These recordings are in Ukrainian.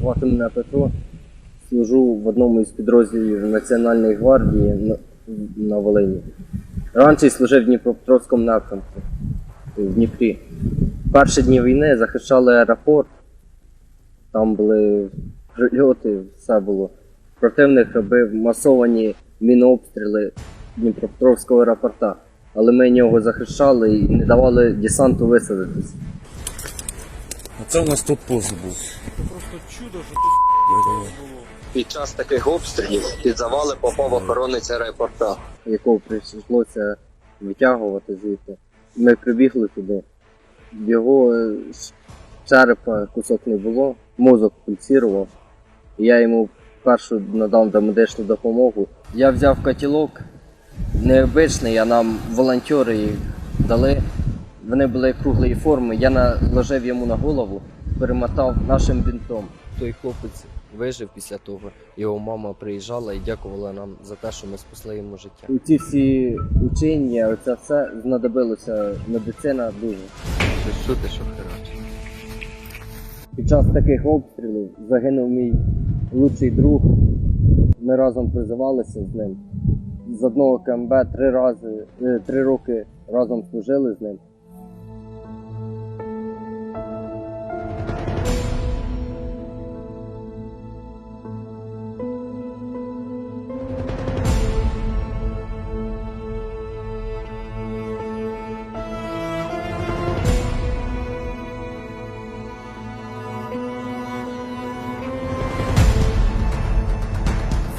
Звати мене Петро. Служу в одному із підрозділів Національної гвардії на, Волині. Раніше служив в Дніпропетровському напрямку в Дніпрі. Перші дні війни захищали аеропорт. Там були прильоти, все було. Противник робив масовані мінообстріли Дніпропетровського аеропорта. Але ми нього захищали і не давали десанту висадитись. Оце у нас тут пост був. Просто чудо, що тут було. Під час таких обстрілів під завали попав охоронець аеропорта. якого прийшлося витягувати звідти. Ми прибігли туди. Його е, черепа кусок не було, мозок пульсував. Я йому першу надав домедичну допомогу. Я взяв котілок необичний, а нам волонтери їх дали. Вони були круглої форми. Я наложив йому на голову, перемотав нашим бінтом. Той хлопець вижив після того. Його мама приїжджала і дякувала нам за те, що ми спасли йому життя. У ці всі учення, оце все знадобилося медицина дуже. Щось чути, що херачить. Під час таких обстрілів загинув мій лучший друг. Ми разом призивалися з ним. З одного КМБ три рази, е, три роки разом служили з ним.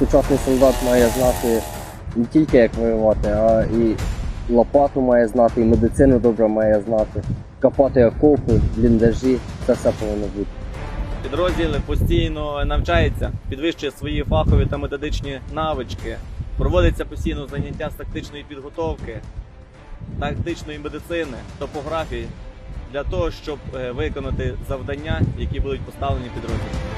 Сучасний солдат має знати не тільки як воювати, а і лопату має знати, і медицину добре має знати, копати окопи, бліндажі, це все повинно бути. Підрозділ постійно навчається, підвищує свої фахові та методичні навички. Проводиться постійно заняття з тактичної підготовки, тактичної медицини, топографії для того, щоб е, виконати завдання, які будуть поставлені підрозділом.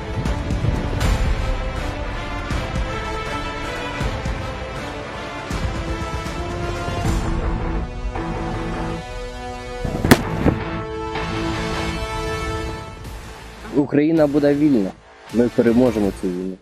Україна буде вільна. Ми переможемо цю війну.